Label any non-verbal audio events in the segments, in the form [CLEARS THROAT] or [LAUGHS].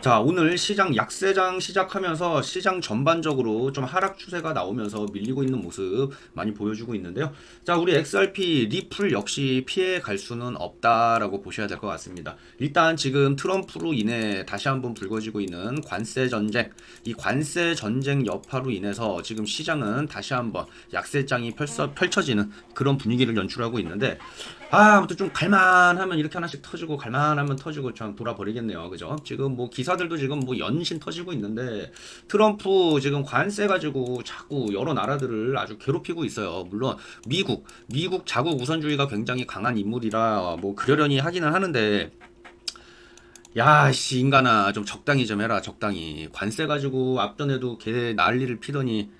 자, 오늘 시장 약세장 시작하면서 시장 전반적으로 좀 하락 추세가 나오면서 밀리고 있는 모습 많이 보여주고 있는데요. 자, 우리 XRP 리플 역시 피해 갈 수는 없다라고 보셔야 될 것 같습니다. 일단 지금 트럼프로 인해 다시 한번 불거지고 있는 관세 전쟁, 이 관세 전쟁 여파로 인해서 지금 시장은 다시 한번 약세장이 펼쳐, 펼쳐지는 그런 분위기를 연출하고 있는데 아, 아무튼 좀 갈만하면 이렇게 하나씩 터지고 갈만하면 터지고 참 돌아버리겠네요. 그죠? 지금 뭐 기사들도 지금 뭐 연신 터지고 있는데 트럼프 지금 관세 가지고 자꾸 여러 나라들을 아주 괴롭히고 있어요. 물론 미국, 미국 자국 우선주의가 굉장히 강한 인물이라 뭐 그러려니 하기는 하는데 야, 씨, 인간아, 좀 적당히 좀 해라, 적당히. 관세 가지고 앞전에도 걔 난리를 피더니,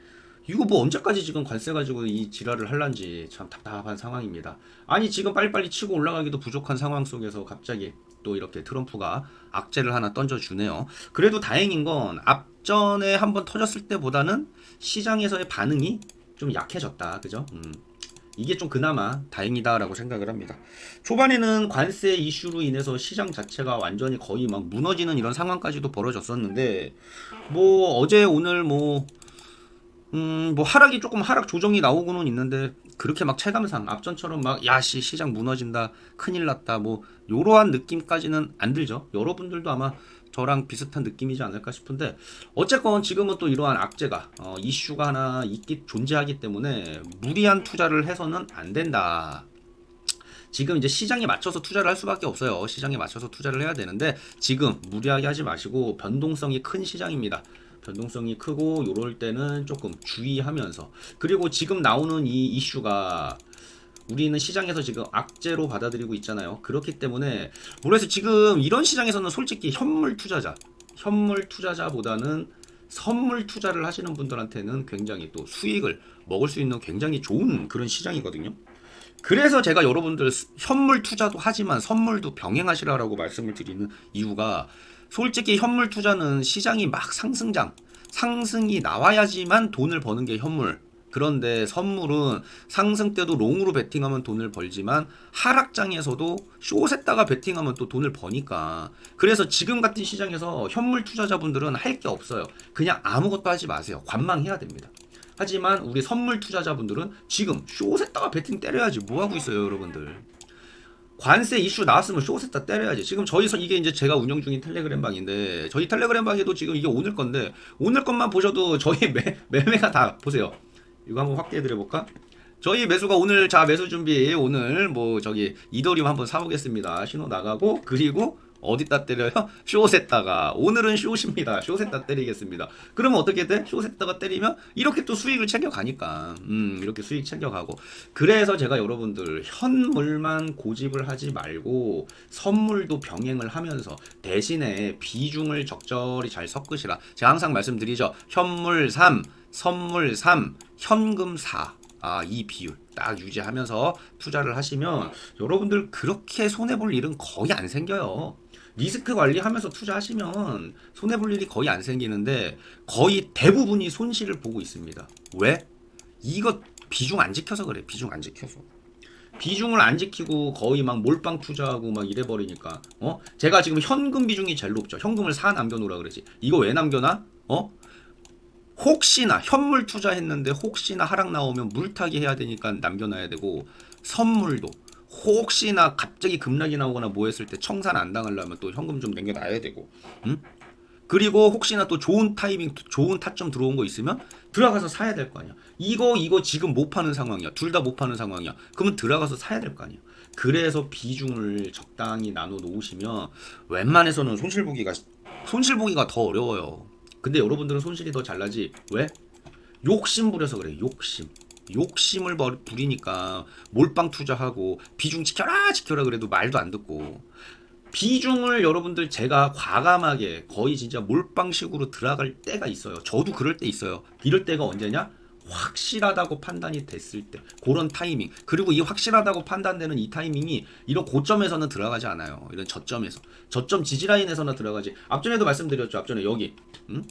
이거 뭐 언제까지 지금 관세 가지고 이 지랄을 할란지 참 답답한 상황입니다. 아니, 지금 빨리빨리 치고 올라가기도 부족한 상황 속에서 갑자기 또 이렇게 트럼프가 악재를 하나 던져주네요. 그래도 다행인 건 앞전에 한번 터졌을 때보다는 시장에서의 반응이 좀 약해졌다. 그죠? 음. 이게 좀 그나마 다행이다라고 생각을 합니다. 초반에는 관세 이슈로 인해서 시장 자체가 완전히 거의 막 무너지는 이런 상황까지도 벌어졌었는데 뭐 어제 오늘 뭐 음, 뭐 하락이 조금 하락 조정이 나오고는 있는데 그렇게 막 체감상 앞전처럼 막 야씨 시장 무너진다 큰일 났다 뭐 요러한 느낌까지는 안 들죠. 여러분들도 아마 저랑 비슷한 느낌이지 않을까 싶은데 어쨌건 지금은 또 이러한 악재가 어, 이슈가 하나 있기 존재하기 때문에 무리한 투자를 해서는 안 된다. 지금 이제 시장에 맞춰서 투자를 할 수밖에 없어요. 시장에 맞춰서 투자를 해야 되는데 지금 무리하게 하지 마시고 변동성이 큰 시장입니다. 변동성이 크고 요럴 때는 조금 주의하면서 그리고 지금 나오는 이 이슈가 우리는 시장에서 지금 악재로 받아들이고 있잖아요. 그렇기 때문에 그래서 지금 이런 시장에서는 솔직히 현물 투자자, 현물 투자자보다는 선물 투자를 하시는 분들한테는 굉장히 또 수익을 먹을 수 있는 굉장히 좋은 그런 시장이거든요. 그래서 제가 여러분들 현물 투자도 하지만 선물도 병행하시라라고 말씀을 드리는 이유가 솔직히 현물 투자는 시장이 막 상승장, 상승이 나와야지만 돈을 버는 게 현물. 그런데 선물은 상승 때도 롱으로 베팅하면 돈을 벌지만 하락장에서도 숏에다가 베팅하면 또 돈을 버니까 그래서 지금 같은 시장에서 현물 투자자분들은 할 게 없어요. 그냥 아무것도 하지 마세요. 관망해야 됩니다. 하지만 우리 선물 투자자분들은 지금 숏에다가 베팅 때려야지 뭐 하고 있어요, 여러분들. 관세 이슈 나왔으면 숏에다 때려야지. 지금 저희 서 이게 이제 제가 운영 중인 텔레그램 방인데 저희 텔레그램 방에도 지금 이게 오늘 건데 오늘 것만 보셔도 저희 매, 매매가 다 보세요. 이거 한번 확대해 드려 볼까? 저희 매수가 오늘 자 매수 준비 오늘 뭐 저기 이더리움 한번 사보겠습니다. 신호 나가고 그리고 어디다 때려요? [LAUGHS] 숏에다가 오늘은 숏입니다. 숏에다 때리겠습니다. 그러면 어떻게 돼? 숏에다가 때리면 이렇게 또 수익을 챙겨가니까 음 이렇게 수익 챙겨가고 그래서 제가 여러분들 현물만 고집을 하지 말고 선물도 병행을 하면서 대신에 비중을 적절히 잘 섞으시라. 제가 항상 말씀드리죠. 현물 3, 선물 3, 현금 4. 아, 이 비율 딱 유지하면서 투자를 하시면 여러분들 그렇게 손해볼 일은 거의 안 생겨요. 리스크 관리하면서 투자하시면 손해 볼 일이 거의 안 생기는데 거의 대부분이 손실을 보고 있습니다. 왜? 이거 비중 안 지켜서 그래. 비중 안 지켜서. 비중을 안 지키고 거의 막 몰빵 투자하고 막 이래 버리니까 어? 제가 지금 현금 비중이 제일 높죠. 현금을 사 남겨 놓으라 그러지. 이거 왜 남겨 놔? 어? 혹시나 현물 투자했는데 혹시나 하락 나오면 물타기 해야 되니까 남겨놔야 되고 선물도 혹시나 갑자기 급락이 나오거나 뭐 했을 때 청산 안 당하려면 또 현금 좀 남겨놔야 되고 응? 그리고 혹시나 또 좋은 타이밍 좋은 타점 들어온 거 있으면 들어가서 사야 될 거 아니야. 이거 이거 지금 못 파는 상황이야. 둘 다 못 파는 상황이야. 그러면 들어가서 사야 될 거 아니야. 그래서 비중을 적당히 나눠 놓으시면 웬만해서는 손실 보기가 손실 보기가 더 어려워요. 근데 여러분들은 손실이 더 잘나지? 왜? 욕심 부려서 그래 욕심 욕심을 버- 부리니까 몰빵 투자하고 비중 지켜라 지켜라 그래도 말도 안 듣고. 비중을 여러분들 제가 과감하게 거의 진짜 몰빵식으로 들어갈 때가 있어요. 저도 그럴 때 있어요. 이럴 때가 언제냐? 확실하다고 판단이 됐을 때. 그런 타이밍. 그리고 이 확실하다고 판단되는 이 타이밍이 이런 고점에서는 들어가지 않아요. 이런 저점에서. 저점 지지라인에서나 들어가지. 앞전에도 말씀드렸죠. 앞전에 여기. 음?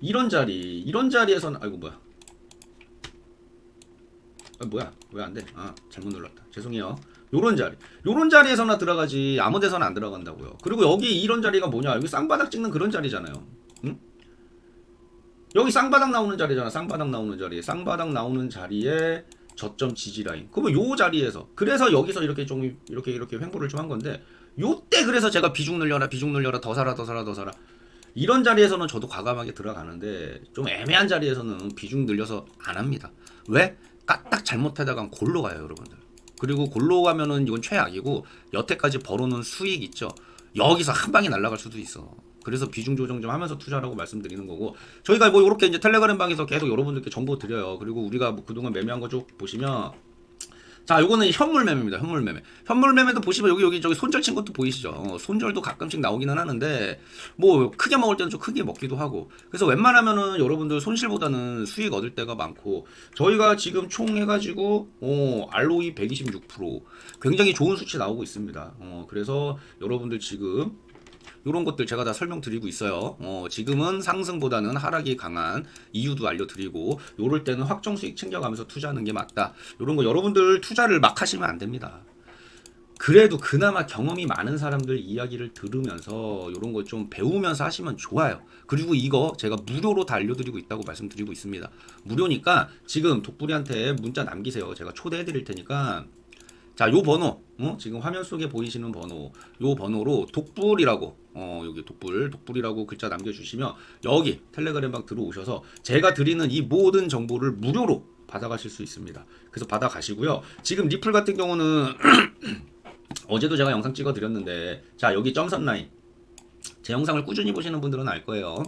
이런 자리. 이런 자리에서는 아이고 뭐야 아 뭐야 왜 안 돼? 아 잘못 눌렀다 죄송해요 요런 자리. 요런 자리에서나 들어가지 아무 데서나 안 들어간다고요. 그리고 여기 이런 자리가 뭐냐? 여기 쌍바닥 찍는 그런 자리잖아요. 응? 여기 쌍바닥 나오는 자리잖아. 쌍바닥 나오는 자리. 쌍바닥 나오는 자리에 저점 지지 라인. 그러면 요 자리에서 그래서 여기서 이렇게 좀 이렇게 이렇게 횡보를 좀 한 건데 요때 그래서 제가 비중 늘려라 비중 늘려라 더 사라 더 사라 더 사라 이런 자리에서는 저도 과감하게 들어가는데 좀 애매한 자리에서는 비중 늘려서 안 합니다. 왜? 까딱 잘못하다가 골로 가요, 여러분들. 그리고 골로 가면은 이건 최악이고 여태까지 벌어놓은 수익 있죠. 여기서 한 방에 날아갈 수도 있어. 그래서 비중 조정 좀 하면서 투자라고 말씀드리는 거고 저희가 뭐 이렇게 이제 텔레그램 방에서 계속 여러분들께 정보 드려요. 그리고 우리가 뭐 그동안 매매한 거 쭉 보시면 자, 요거는 현물 매매입니다. 현물 매매. 현물 매매도 보시면 여기 여기 저기 손절 친 것도 보이시죠? 어, 손절도 가끔씩 나오기는 하는데 뭐 크게 먹을 때는 좀 크게 먹기도 하고. 그래서 웬만하면은 여러분들 손실보다는 수익 얻을 때가 많고 저희가 지금 총 해 가지고 어, ROE 126% 굉장히 좋은 수치 나오고 있습니다. 어, 그래서 여러분들 지금 이런 것들 제가 다 설명드리고 있어요. 어, 지금은 상승보다는 하락이 강한 이유도 알려드리고 요럴 때는 확정 수익 챙겨가면서 투자하는 게 맞다. 이런 거 여러분들 투자를 막 하시면 안 됩니다. 그래도 그나마 경험이 많은 사람들 이야기를 들으면서 이런 거 좀 배우면서 하시면 좋아요. 그리고 이거 제가 무료로 다 알려드리고 있다고 말씀드리고 있습니다. 무료니까 지금 독불이한테 문자 남기세요. 제가 초대해 드릴 테니까 자, 요 번호, 어? 지금 화면 속에 보이시는 번호, 요 번호로 독불이라고, 어, 여기 독불, 독불이라고 글자 남겨주시면 여기 텔레그램 방 들어오셔서 제가 드리는 이 모든 정보를 무료로 받아가실 수 있습니다. 그래서 받아가시고요. 지금 리플 같은 경우는 [CLEARS THROAT] 어제도 제가 영상 찍어 드렸는데, 자, 여기 점선 라인. 제 영상을 꾸준히 보시는 분들은 알 거예요.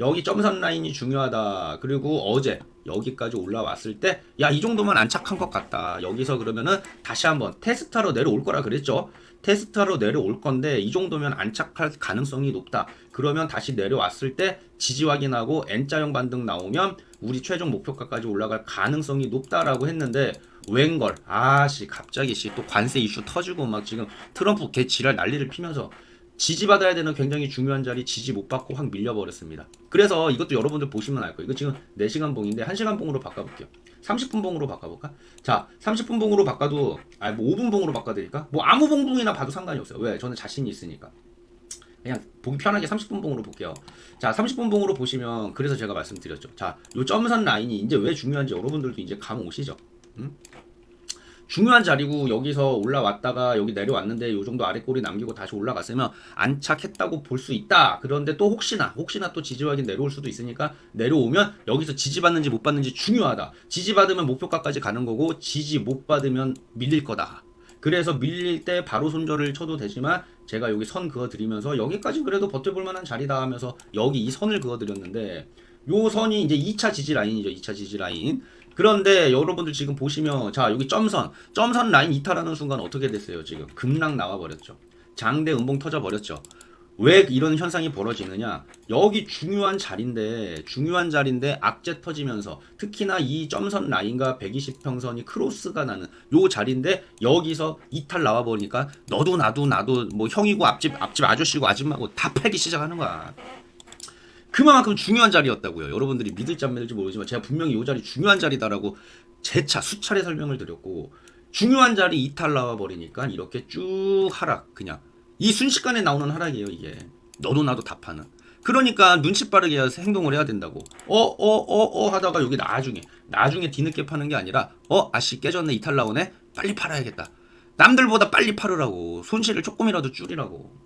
여기 점선 라인이 중요하다. 그리고 어제 여기까지 올라왔을 때, 야, 이 정도면 안착한 것 같다. 여기서 그러면은 다시 한번 테스트하러 내려올 거라 그랬죠. 테스트하러 내려올 건데, 이 정도면 안착할 가능성이 높다. 그러면 다시 내려왔을 때 지지 확인하고 N자형 반등 나오면 우리 최종 목표가까지 올라갈 가능성이 높다라고 했는데, 웬걸, 아씨, 갑자기 씨, 또 관세 이슈 터지고 막 지금 트럼프 개 지랄 난리를 피면서 지지받아야 되는 굉장히 중요한 자리 지지 못 받고 확 밀려버렸습니다. 그래서 이것도 여러분들 보시면 알 거예요. 이거 지금 4시간 봉인데 1시간 봉으로 바꿔볼게요. 30분 봉으로 바꿔볼까? 자, 30분 봉으로 바꿔도, 아니, 뭐 5분 봉으로 바꿔드릴까? 뭐 아무 봉봉이나 봐도 상관이 없어요. 왜? 저는 자신이 있으니까. 그냥 보기 편하게 30분 봉으로 볼게요. 자, 30분 봉으로 보시면, 그래서 제가 말씀드렸죠. 자, 요 점선 라인이 이제 왜 중요한지 여러분들도 이제 감 오시죠? 음? 중요한 자리고 여기서 올라왔다가 여기 내려왔는데 요 정도 아래 꼬리 남기고 다시 올라갔으면 안착했다고 볼 수 있다. 그런데 또 혹시나 혹시나 또 지지 확인 내려올 수도 있으니까 내려오면 여기서 지지 받는지 못 받는지 중요하다. 지지 받으면 목표가까지 가는 거고 지지 못 받으면 밀릴 거다. 그래서 밀릴 때 바로 손절을 쳐도 되지만 제가 여기 선 그어 드리면서 여기까지 그래도 버텨볼 만한 자리다 하면서 여기 이 선을 그어 드렸는데 요 선이 이제 2차 지지 라인이죠. 2차 지지 라인. 그런데 여러분들 지금 보시면 자 여기 점선. 점선 라인 이탈하는 순간 어떻게 됐어요 지금? 급락 나와 버렸죠. 장대 음봉 터져 버렸죠. 왜 이런 현상이 벌어지느냐? 여기 중요한 자리인데 중요한 자리인데 악재 터지면서 특히나 이 점선 라인과 120평선이 크로스가 나는 요 자리인데 여기서 이탈 나와 버리니까 너도 나도 나도 뭐 형이고 앞집 앞집 아저씨고 아줌마고 다 팔기 시작하는 거야 그만큼 중요한 자리였다고요. 여러분들이 믿을지 안 믿을지 모르지만 제가 분명히 이 자리 중요한 자리다라고 재차 수차례 설명을 드렸고 중요한 자리 이탈 나와 버리니까 이렇게 쭉 하락 그냥. 이 순식간에 나오는 하락이에요 이게. 너도 나도 다 파는. 그러니까 눈치 빠르게 행동을 해야 된다고. 어 어 어어 하다가 여기 나중에 나중에 뒤늦게 파는 게 아니라 어 아씨 깨졌네 이탈 나오네 빨리 팔아야겠다. 남들보다 빨리 팔으라고. 손실을 조금이라도 줄이라고.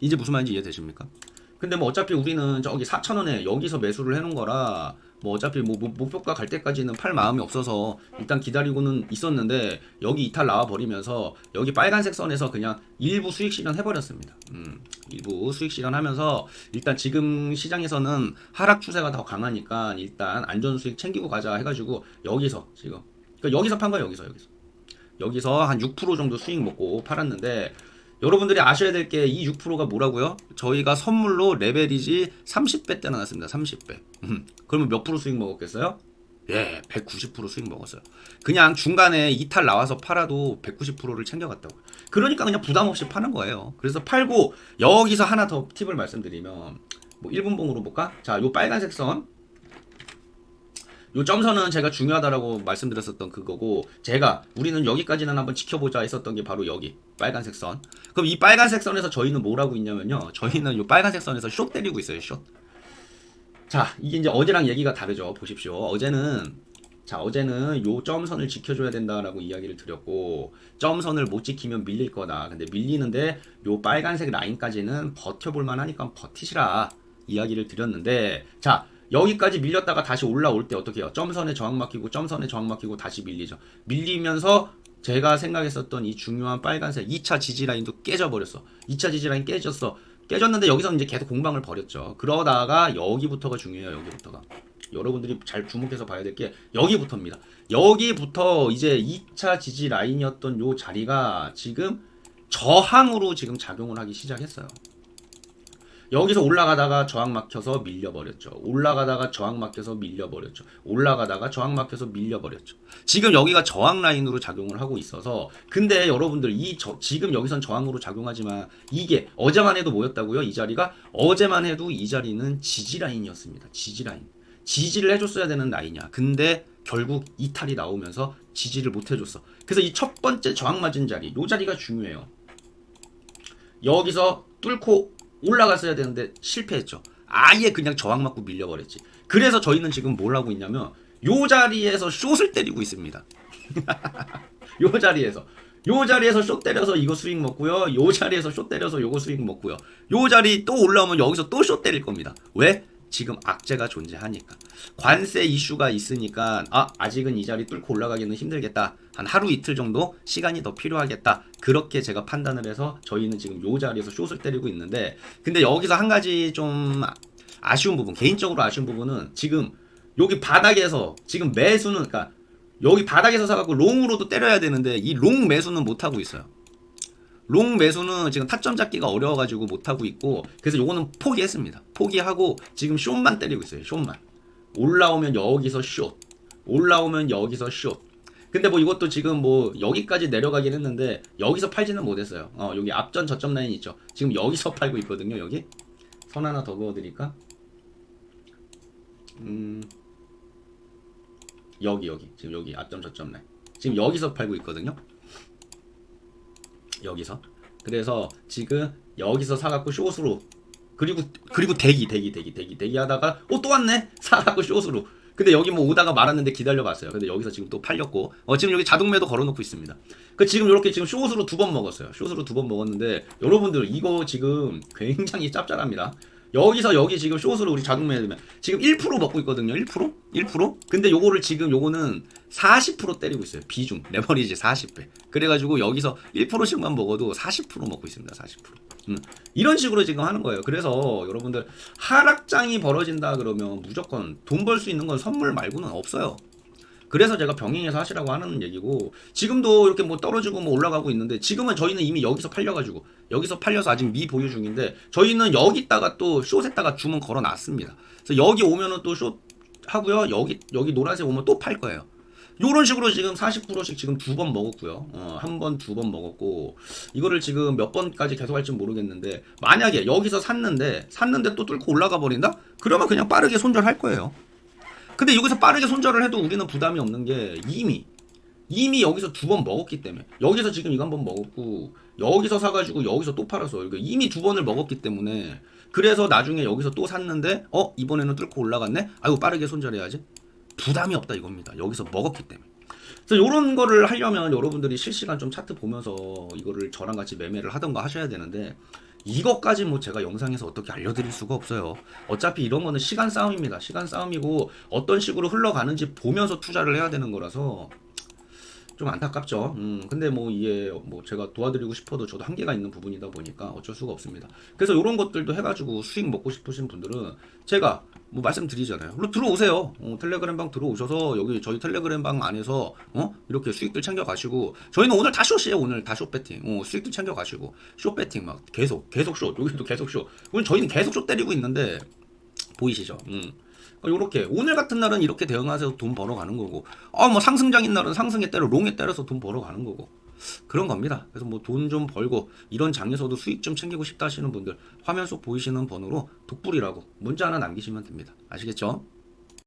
이제 무슨 말인지 이해되십니까? 근데 뭐 어차피 우리는 저기 4,000원에 여기서 매수를 해놓은 거라 뭐 어차피 뭐 목- 목표가 갈 때까지는 팔 마음이 없어서 일단 기다리고는 있었는데 여기 이탈 나와 버리면서 여기 빨간색 선에서 그냥 일부 수익 실현 해버렸습니다. 음, 일부 수익 실현하면서 일단 지금 시장에서는 하락 추세가 더 강하니까 일단 안전 수익 챙기고 가자 해가지고 여기서 지금 그러니까 여기서 판 거예요 여기서 여기서 여기서 한 6% 정도 수익 먹고 팔았는데 여러분들이 아셔야 될 게 이 6%가 뭐라고요? 저희가 선물로 레벨이지 30배 때 나왔습니다. 30배. 음, 그러면 몇 프로 수익 먹었겠어요? 예, 190% 수익 먹었어요. 그냥 중간에 이탈 나와서 팔아도 190%를 챙겨갔다고. 그러니까 그냥 부담 없이 파는 거예요. 그래서 팔고 여기서 하나 더 팁을 말씀드리면 뭐 1분 봉으로 볼까? 자, 요 빨간색 선. 요 점선은 제가 중요하다라고 말씀드렸었던 그거고 제가 우리는 여기까지는 한번 지켜보자 했었던 게 바로 여기 빨간색 선. 그럼 이 빨간색 선에서 저희는 뭘 하고 있냐면요. 저희는 요 빨간색 선에서 숏 때리고 있어요. 숏. 자 이게 이제 어제랑 얘기가 다르죠. 보십시오. 어제는 자 어제는 요 점선을 지켜줘야 된다라고 이야기를 드렸고 점선을 못 지키면 밀릴 거다. 근데 밀리는데 요 빨간색 라인까지는 버텨볼 만하니까 버티시라 이야기를 드렸는데 자 여기까지 밀렸다가 다시 올라올 때 어떻게 해요? 점선에 저항 막히고 점선에 저항 막히고 다시 밀리죠. 밀리면서 제가 생각했었던 이 중요한 빨간색 2차 지지 라인도 깨져버렸어. 2차 지지 라인 깨졌어. 깨졌는데 여기서 이제 계속 공방을 벌였죠. 그러다가 여기부터가 중요해요. 여기부터가. 여러분들이 잘 주목해서 봐야 될 게 여기부터입니다. 여기부터 이제 2차 지지 라인이었던 요 자리가 지금 저항으로 지금 작용을 하기 시작했어요. 여기서 올라가다가 저항 막혀서 밀려버렸죠. 올라가다가 저항 막혀서 밀려버렸죠. 올라가다가 저항 막혀서 밀려버렸죠. 지금 여기가 저항 라인으로 작용을 하고 있어서 근데 여러분들 이 저, 지금 여기선 저항으로 작용하지만 이게 어제만 해도 뭐였다고요? 이 자리가 어제만 해도 이 자리는 지지 라인이었습니다. 지지 라인. 지지를 해줬어야 되는 라인이야. 근데 결국 이탈이 나오면서 지지를 못 해줬어. 그래서 이 첫 번째 저항 맞은 자리, 요 자리가 중요해요. 여기서 뚫고 올라갔어야 되는데 실패했죠. 아예 그냥 저항 맞고 밀려버렸지. 그래서 저희는 지금 뭘 하고 있냐면 요 자리에서 숏을 때리고 있습니다. [LAUGHS] 요 자리에서 요 자리에서 숏 때려서 이거 수익 먹고요. 요 자리에서 숏 때려서 요거 수익 먹고요. 요 자리 또 올라오면 여기서 또 숏 때릴 겁니다. 왜? 지금 악재가 존재하니까 관세 이슈가 있으니까 아 아직은 이 자리 뚫고 올라가기는 힘들겠다 한 하루 이틀 정도 시간이 더 필요하겠다 그렇게 제가 판단을 해서 저희는 지금 요 자리에서 숏을 때리고 있는데 근데 여기서 한 가지 좀 아쉬운 부분 개인적으로 아쉬운 부분은 지금 여기 바닥에서 지금 매수는 그러니까 여기 바닥에서 사갖고 롱으로도 때려야 되는데 이 롱 매수는 못 하고 있어요. 롱 매수는 지금 타점 잡기가 어려워가지고 못 하고 있고 그래서 요거는 포기했습니다. 포기하고 지금 숏만 때리고 있어요. 숏만 올라오면 여기서 숏, 올라오면 여기서 숏. 근데 뭐 이것도 지금 뭐 여기까지 내려가긴 했는데 여기서 팔지는 못했어요. 어 여기 앞전 저점 라인 있죠. 지금 여기서 [LAUGHS] 팔고 있거든요. 여기 선 하나 더 그어드릴까? 음 여기 여기 지금 여기 앞점 저점 라인 지금 여기서 팔고 있거든요. 여기서 그래서 지금 여기서 사갖고 숏으로 그리고 그리고 대기 대기 대기 대기 대기 하다가 어 또 왔네 사갖고 숏으로 근데 여기 뭐 오다가 말았는데 기다려봤어요. 근데 여기서 지금 또 팔렸고 어 지금 여기 자동매도 걸어놓고 있습니다. 그 지금 이렇게 지금 숏으로 두 번 먹었어요. 숏으로 두 번 먹었는데 여러분들 이거 지금 굉장히 짭짤합니다 여기서 여기 지금 숏으로 우리 자동매 되면 지금 1% 먹고 있거든요. 1% 1% 근데 요거를 지금 요거는 40% 때리고 있어요. 비중. 레버리지 40배. 그래가지고 여기서 1%씩만 먹어도 40% 먹고 있습니다. 40% 음, 이런 식으로 지금 하는 거예요. 그래서 여러분들 하락장이 벌어진다 그러면 무조건 돈 벌 수 있는 건 선물 말고는 없어요. 그래서 제가 병행해서 하시라고 하는 얘기고 지금도 이렇게 뭐 떨어지고 뭐 올라가고 있는데 지금은 저희는 이미 여기서 팔려가지고 여기서 팔려서 아직 미 보유 중인데 저희는 여기다가 또 숏에다가 주문 걸어놨습니다. 그래서 여기 오면은 또 숏 하고요. 여기 여기 노란색 오면 또 팔 거예요. 요런 식으로 지금 40%씩 지금 두 번 먹었고요. 어, 한 번, 두 번 먹었고, 이거를 지금 몇 번까지 계속 할지 모르겠는데, 만약에 여기서 샀는데, 샀는데 또 뚫고 올라가 버린다? 그러면 그냥 빠르게 손절할 거예요. 근데 여기서 빠르게 손절을 해도 우리는 부담이 없는 게, 이미, 이미 여기서 두 번 먹었기 때문에, 여기서 지금 이거 한 번 먹었고, 여기서 사가지고 여기서 또 팔았어. 그러니까 이미 두 번을 먹었기 때문에, 그래서 나중에 여기서 또 샀는데, 어, 이번에는 뚫고 올라갔네? 아이고, 빠르게 손절해야지. 부담이 없다 이겁니다. 여기서 먹었기 때문에. 그래서 이런 거를 하려면 여러분들이 실시간 좀 차트 보면서 이거를 저랑 같이 매매를 하던가 하셔야 되는데 이것까지 뭐 제가 영상에서 어떻게 알려드릴 수가 없어요. 어차피 이런 거는 시간 싸움입니다. 시간 싸움이고 어떤 식으로 흘러가는지 보면서 투자를 해야 되는 거라서 좀 안타깝죠. 음, 근데 뭐 이게 뭐 제가 도와드리고 싶어도 저도 한계가 있는 부분이다 보니까 어쩔 수가 없습니다. 그래서 이런 것들도 해가지고 수익 먹고 싶으신 분들은 제가 뭐 말씀드리잖아요. 그럼 들어오세요. 어, 텔레그램 방 들어오셔서 여기 저희 텔레그램 방 안에서 어 이렇게 수익들 챙겨 가시고 저희는 오늘 다 숏이에요. 오늘 다 숏 배팅. 어, 수익들 챙겨 가시고 숏 배팅 막 계속 계속 숏 여기도 계속 숏. 오늘 저희는 계속 숏 때리고 있는데 보이시죠? 음. 요렇게 오늘 같은 날은 이렇게 대응하셔서 돈 벌어가는 거고 아 뭐 상승장인 날은 상승에 때려 롱에 때려서 돈 벌어가는 거고 그런 겁니다. 그래서 뭐 돈 좀 벌고 이런 장에서도 수익 좀 챙기고 싶다 하시는 분들 화면 속 보이시는 번호로 독불이라고 문자 하나 남기시면 됩니다. 아시겠죠?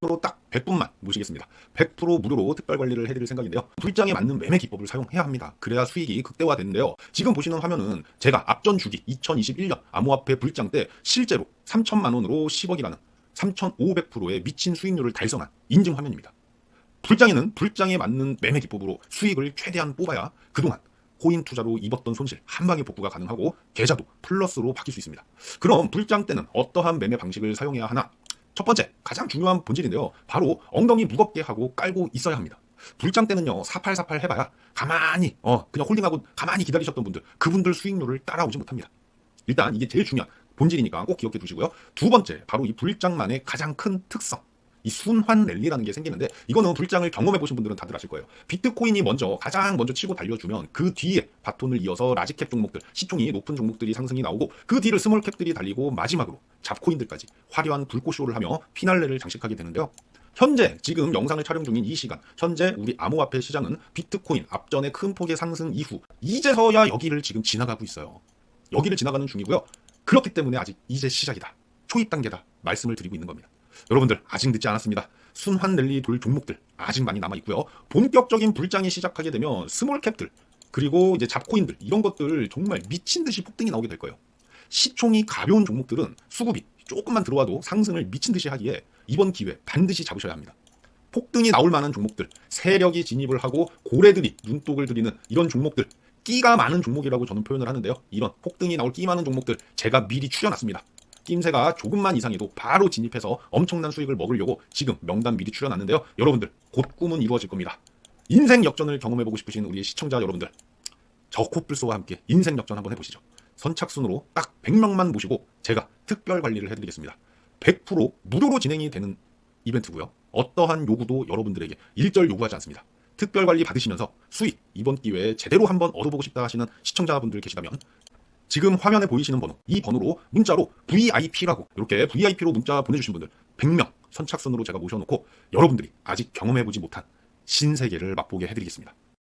선착순으로 딱 100분만 모시겠습니다. 100% 무료로 특별 관리를 해드릴 생각인데요. 불장에 맞는 매매 기법을 사용해야 합니다. 그래야 수익이 극대화되는데요. 지금 보시는 화면은 제가 앞전 주기 2021년 암호화폐 불장 때 실제로 3천만 원으로 10억이라는 3,500%의 미친 수익률을 달성한 인증 화면입니다. 불장에는 불장에 맞는 매매 기법으로 수익을 최대한 뽑아야 그동안 코인 투자로 입었던 손실 한 방에 복구가 가능하고 계좌도 플러스로 바뀔 수 있습니다. 그럼 불장 때는 어떠한 매매 방식을 사용해야 하나? 첫 번째, 가장 중요한 본질인데요. 바로 엉덩이 무겁게 하고 깔고 있어야 합니다. 불장 때는요, 4848 해봐야 가만히, 어, 그냥 홀딩하고 가만히 기다리셨던 분들, 그분들 수익률을 따라오지 못합니다. 일단 이게 제일 중요한 본질이니까 꼭 기억해 두시고요. 두 번째, 바로 이 불장만의 가장 큰 특성. 이 순환 랠리라는 게 생기는데 이거는 불장을 경험해 보신 분들은 다들 아실 거예요. 비트코인이 먼저 가장 먼저 치고 달려주면 그 뒤에 바톤을 이어서 라지캡 종목들, 시총이 높은 종목들이 상승이 나오고 그 뒤를 스몰캡들이 달리고 마지막으로 잡코인들까지 화려한 불꽃쇼를 하며 피날레를 장식하게 되는데요. 현재 지금 영상을 촬영 중인 이 시간 현재 우리 암호화폐 시장은 비트코인 앞전의 큰 폭의 상승 이후 이제서야 여기를 지금 지나가고 있어요. 여기를 지나가는 중이고요. 그렇기 때문에 아직 이제 시작이다. 초입 단계다. 말씀을 드리고 있는 겁니다. 여러분들 아직 늦지 않았습니다. 순환 랠리 돌 종목들 아직 많이 남아 있고요. 본격적인 불장이 시작하게 되면 스몰캡들 그리고 이제 잡코인들 이런 것들 정말 미친 듯이 폭등이 나오게 될 거예요. 시총이 가벼운 종목들은 수급이 조금만 들어와도 상승을 미친 듯이 하기에 이번 기회 반드시 잡으셔야 합니다. 폭등이 나올 만한 종목들, 세력이 진입을 하고 고래들이 눈독을 들이는 이런 종목들, 끼가 많은 종목이라고 저는 표현을 하는데요. 이런 폭등이 나올 끼 많은 종목들 제가 미리 추려놨습니다. 낌새가 조금만 이상해도 바로 진입해서 엄청난 수익을 먹으려고 지금 명단 미리 추려놨는데요. 여러분들 곧 꿈은 이루어질 겁니다. 인생 역전을 경험해보고 싶으신 우리 시청자 여러분들 저 코뿔소와 함께 인생 역전 한번 해보시죠. 선착순으로 딱 100명만 모시고 제가 특별 관리를 해드리겠습니다. 100% 무료로 진행이 되는 이벤트고요. 어떠한 요구도 여러분들에게 일절 요구하지 않습니다. 특별 관리 받으시면서 수익 이번 기회에 제대로 한번 얻어보고 싶다 하시는 시청자분들 계시다면 지금 화면에 보이시는 번호 이 번호로 문자로 VIP라고 이렇게 VIP로 문자 보내주신 분들 100명 선착순으로 제가 모셔놓고 여러분들이 아직 경험해보지 못한 신세계를 맛보게 해드리겠습니다.